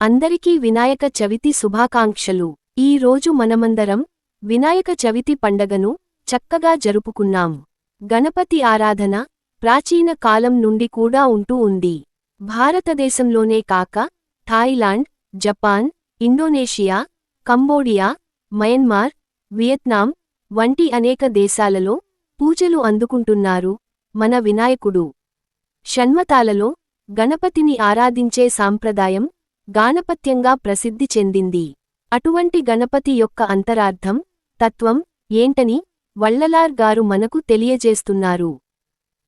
అందరికీ వినాయక చవితి శుభాకాంక్షలు. ఈ రోజు మనమందరం వినాయక చవితి పండగను చక్కగా జరుపుకున్నాం. గణపతి ఆరాధన ప్రాచీన కాలం నుండి కూడా ఉంటూ ఉంది. భారతదేశంలోనే కాక Thailand Japan Indonesia Cambodia Myanmar Vietnam వంటి అనేక దేశాలలో పూజలు అందుకుంటున్నారు మన వినాయకుడు. షణ్మతాలలో గణపతిని ఆరాధించే సాంప్రదాయం గాణపత్యంగా ప్రసిద్ధి చెందింది. అటువంటి గణపతి యొక్క అంతరార్థం తత్వం ఏంటని వళ్ళలార్ గారు మనకు తెలియజేస్తున్నారు.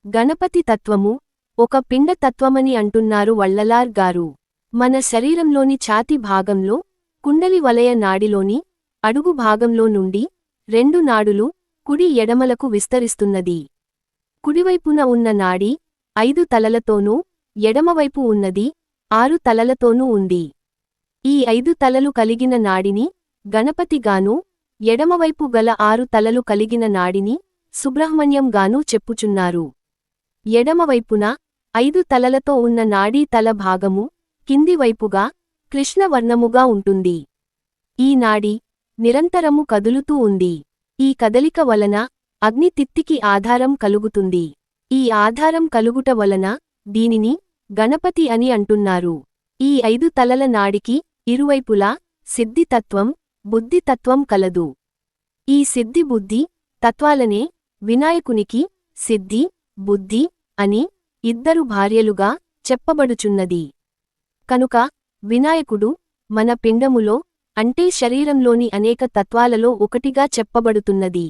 గణపతి తత్వము ఒక పిండ తత్వమని అంటున్నారు వళ్ళలార్ గారు. మన శరీరంలోని ఛాతి భాగంలో కుండలి వలయ నాడిలోని అడుగు భాగంలో నుండి రెండు నాడులు కుడి ఎడమలకు విస్తరిస్తున్నది. కుడివైపున ఉన్న నాడి ఐదు తలలతోనూ ఎడమవైపు ఉన్నది. ఆరు తలలతోనూ ఉంది. ఈ ఐదు తలలు కలిగిన నాడిని గణపతిగానూ ఎడమవైపు గల ఆరు తలలు కలిగిన నాడిని సుబ్రహ్మణ్యంగానూ చెప్పుచున్నారు. ఎడమవైపున ఐదు తలలతో ఉన్న నాడీ తల భాగము కింది వైపుగా కృష్ణవర్ణముగా ఉంటుంది. ఈ నాడి నిరంతరము కదులుతూ ఉంది. ఈ కదలిక వలన అగ్నితిత్తికి ఆధారం కలుగుతుంది. ఈ ఆధారం కలుగుట వలన దీనిని గణపతి అని అంటున్నారు. ఈ ఐదు తలల నాడికి ఇరువైపులా సిద్ధితత్వం బుద్ధితత్వం కలదు. ఈ సిద్ధి బుద్ధి తత్వాలనే వినాయకునికి సిద్ధి బుద్ధి అని ఇద్దరు భార్యలుగా చెప్పబడుచున్నది. కనుక వినాయకుడు మన పిండములో అంటే శరీరంలోని అనేక తత్వాలలో ఒకటిగా చెప్పబడుతున్నది.